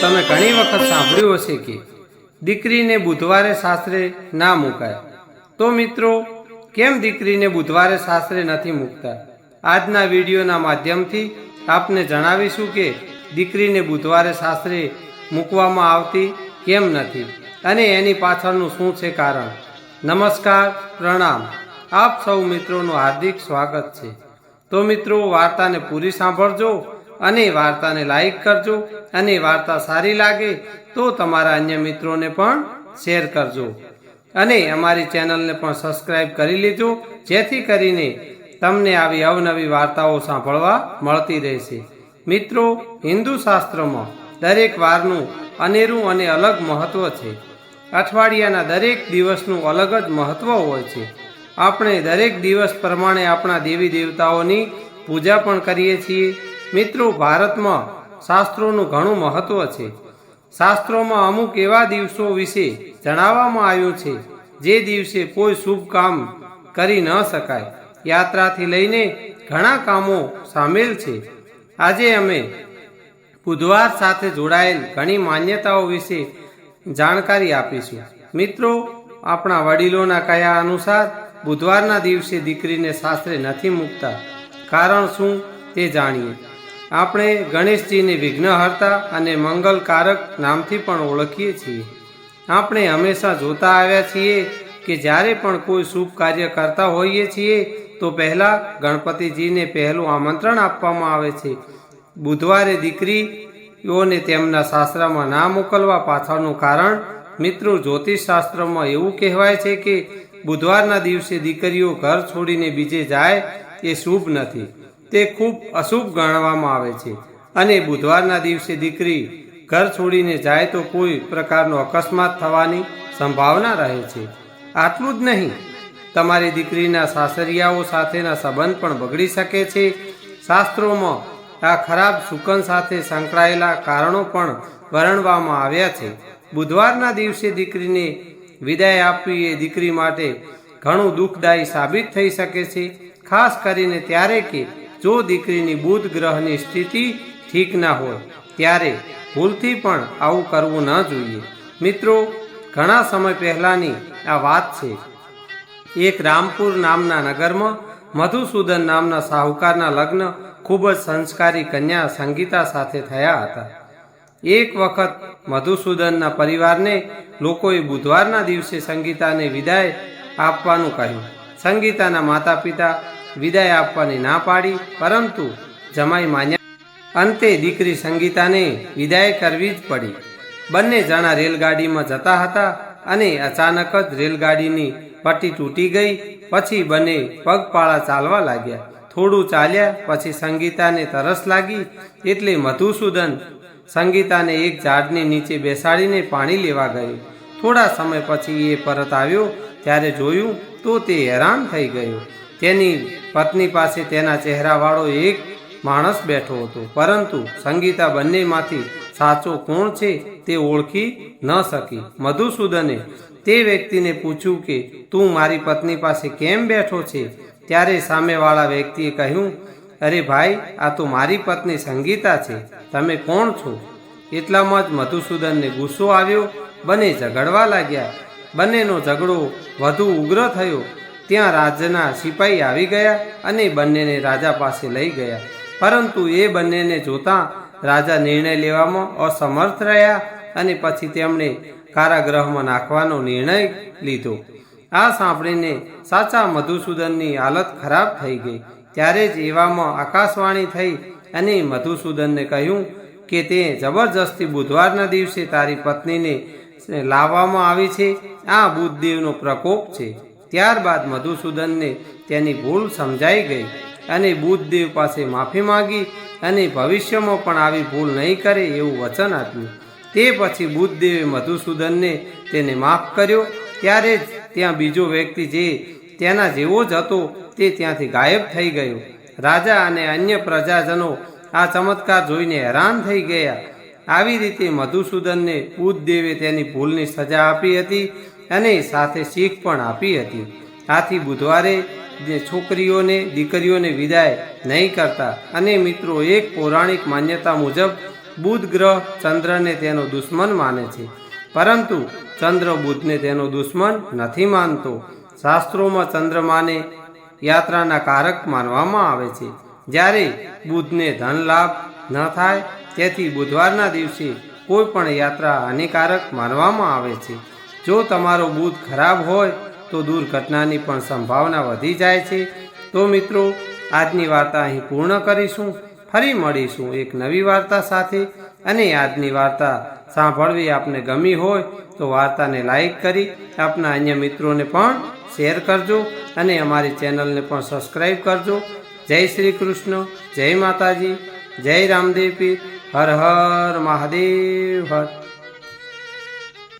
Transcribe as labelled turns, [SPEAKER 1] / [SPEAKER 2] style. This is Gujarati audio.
[SPEAKER 1] તમે ઘણી વખત સાંભળ્યું હશે કે દીકરીને બુધવારે સાસરે ના મુકાય. તો મિત્રો, કેમ દીકરીને બુધવારે સાસરે નથી મૂકતા? આજના વિડીયોના માધ્યમથી આપને જણાવીશું કે દીકરીને બુધવારે સાસરે મૂકવામાં આવતી કેમ નથી અને એની પાછળનું શું છે કારણ? નમસ્કાર, પ્રણામ. આપ સૌ મિત્રોનું હાર્દિક સ્વાગત છે. તો મિત્રો, વાર્તાને પૂરી સાંભળજો. અને વાર્તાને લાઈક કરજો અને વાર્તા સારી લાગે તો તમારા અન્ય મિત્રોને પણ શેર કરજો. અને અમારી ચેનલને પણ સબસ્ક્રાઈબ કરી લેજો, જેથી કરીને તમને આવી અવનવી વાર્તાઓ સાંભળવા મળતી રહેશે. મિત્રો, હિન્દુ શાસ્ત્રમાં દરેક વારનું અનેરું અને અલગ મહત્વ છે. અઠવાડિયાના દરેક દિવસનું અલગ જ મહત્વ હોય છે. આપણે દરેક દિવસ પ્રમાણે આપણા દેવી દેવતાઓની પૂજા પણ કરીએ છીએ. મિત્રો, ભારતમાં શાસ્ત્રોનું ઘણું મહત્વ છે. શાસ્ત્રોમાં અમુક એવા દિવસો વિશે જણાવવામાં આવ્યું છે, જે દિવસે કોઈ શુભ કામ કરી ન શકાય. યાત્રાથી લઈને ઘણા કામો સામેલ છે. આજે અમે બુધવાર સાથે જોડાયેલ ઘણી માન્યતાઓ વિશે જાણકારી આપીશું. મિત્રો, આપણા વડીલોના કયા અનુસાર બુધવારના દિવસે દીકરીને શાસ્ત્રે નથી મૂકતા? કારણ શું તે જાણીએ. આપણે ગણેશજીને વિઘ્નહર્તા અને મંગલકારક નામથી પણ ઓળખીએ છીએ. આપણે હંમેશા જોતા આવ્યા છીએ કે જ્યારે પણ કોઈ શુભ કાર્ય કરતા હોઈએ છીએ, તો પહેલાં ગણપતિજીને પહેલું આમંત્રણ આપવામાં આવે છે. બુધવારે દીકરીઓને તેમના શાસ્ત્રમાં ના મોકલવા પાછળનું કારણ મિત્રો જ્યોતિષ શાસ્ત્રમાં એવું કહેવાય છે કે બુધવારના દિવસે દીકરીઓ ઘર છોડીને બીજે જાય એ શુભ નથી. તે ખૂબ અશુભ ગણવામાં આવે છે. અને બુધવારના દિવસે દીકરી ઘર છોડીને જાય તો કોઈ પ્રકારનો અકસ્માત થવાની સંભાવના રહે છે. આટલું જ નહીં, તમારી દીકરીના સાસરિયાઓ સાથેના સંબંધ પણ બગડી શકે છે. શાસ્ત્રોમાં આ ખરાબ સુકન સાથે સંકળાયેલા કારણો પણ વર્ણવામાં આવ્યા છે. બુધવારના દિવસે દીકરીને વિદાય આપવી એ દીકરી માટે ઘણું દુઃખદાયી સાબિત થઈ શકે છે, ખાસ કરીને ત્યારે કે જો દીકરીની બુધ ગ્રહની સ્થિતિ ઠીક ના હોય, ત્યારે ભૂલથી પણ આવું કરવું ન જોઈએ. મિત્રો, ઘણા સમય પહેલાંની આ વાત છે. એક રામપુર નામના નગરમાં મધુસૂદન નામના સાહુકારના લગ્ન ખૂબ જ સંસ્કારી કન્યા સંગીતા સાથે થયા હતા. એક વખત મધુસૂદનના પરિવારને લોકોએ બુધવારના દિવસે સંગીતાને વિદાય આપવાનું કહ્યું. સંગીતાના માતા પિતા વિદાય આપવાની ના પાડી, પરંતુ જમાઈ માન્યા. અંતે દીકરી સંગીતાને વિદાય કરવી જ પડી. બંને જણા રેલગાડીમાં જતા હતા અને અચાનક જ રેલગાડીની પટ્ટી તૂટી ગઈ, પછી બંને પગપાળા ચાલવા લાગ્યા. થોડું ચાલ્યા, પછી સંગીતાને તરસ લાગી, એટલે મધુસૂદન સંગીતાને એક ઝાડની નીચે બેસાડીને પાણી લેવા ગયો. થોડા સમય પછી એ પરત આવ્યો, ત્યારે જોયું તો તે હેરાન થઈ ગયો. તેની પત્ની પાસે તેના ચહેરાવાળો એક માણસ બેઠો હતો. પરંતુ સંગીતા બંનેમાંથી સાચો કોણ છે તે ઓળખી ન શકી. મધુસૂદને તે વ્યક્તિને પૂછ્યું કે, તું મારી પત્ની પાસે કેમ બેઠો છે? ત્યારે સામેવાળા વ્યક્તિએ કહ્યું, અરે ભાઈ, આ તો મારી પત્ની સંગીતા છે. તમે કોણ છો? એટલામાં જ મધુસૂદનને ગુસ્સો આવ્યો. બંને ઝઘડવા લાગ્યા. બંનેનો ઝઘડો વધુ ઉગ્ર થયો. ત્યાં રાજના સિપાહી આવી ગયા અને બંનેને રાજા પાસે લઈ ગયા. પરંતુ એ બંનેને જોતાં રાજા નિર્ણય લેવામાં અસમર્થ રહ્યા અને પછી તેમણે કારાગૃહમાં નાખવાનો નિર્ણય લીધો. આ સાંભળીને સાચા મધુસૂદનની હાલત ખરાબ થઈ ગઈ. ત્યારે જ એવામાં આકાશવાણી થઈ અને મધુસૂદનને કહ્યું કે તે જબરજસ્તી બુધવારના દિવસે તારી પત્નીને લાવવામાં આવી છે. આ બુદ્ધદેવનો પ્રકોપ છે. ત્યારબાદ મધુસૂદનને તેની ભૂલ સમજાઈ ગઈ અને બુદ્ધદેવ પાસે માફી માંગી અને ભવિષ્યમાં પણ આવી ભૂલ નહીં કરે એવું વચન આપ્યું. તે પછી બુદ્ધદેવે મધુસૂદનને તેને માફ કર્યો. ત્યારે જ ત્યાં બીજો વ્યક્તિ જે તેના જેવો જ હતો તે ત્યાંથી ગાયબ થઈ ગયો. રાજા અને અન્ય પ્રજાજનો આ ચમત્કાર જોઈને હેરાન થઈ ગયા. આવી રીતે મધુસૂદનને બુદ્ધદેવે તેની ભૂલની સજા આપી હતી અને સાથે શીખ પણ આપી હતી. આથી બુધવારે જે છોકરીઓને, દીકરીઓને વિદાય નહીં કરતા અને મિત્રો એક પૌરાણિક માન્યતા મુજબ બુધ ગ્રહ ચંદ્રને તેનો દુશ્મન માને છે. પરંતુ ચંદ્ર બુધને તેનો દુશ્મન નથી માનતો. શાસ્ત્રોમાં ચંદ્રમાને યાત્રાના કારક માનવામાં આવે છે. જ્યારે બુધને ધન લાભ ન થાય, તેથી બુધવારના દિવસે કોઈ પણ યાત્રા હાનિકારક માનવામાં આવે છે. જો તમારો બુધ ખરાબ હોય તો દુર્ઘટનાની પણ સંભાવના વધી જાય છે. તો મિત્રો, આજની વાર્તા અહીં પૂર્ણ કરીશું. ફરી મળીશું એક નવી વાર્તા સાથે. અને આજની વાર્તા સાંભળવી આપને ગમી હોય તો વાર્તાને લાઈક કરી આપના અન્ય મિત્રોને પણ શેર કરજો અને અમારી ચેનલને પણ સબસ્ક્રાઈબ કરજો. જય શ્રી કૃષ્ણ, જય માતાજી, જય રામદેવ હર હર મહાદેવ હર.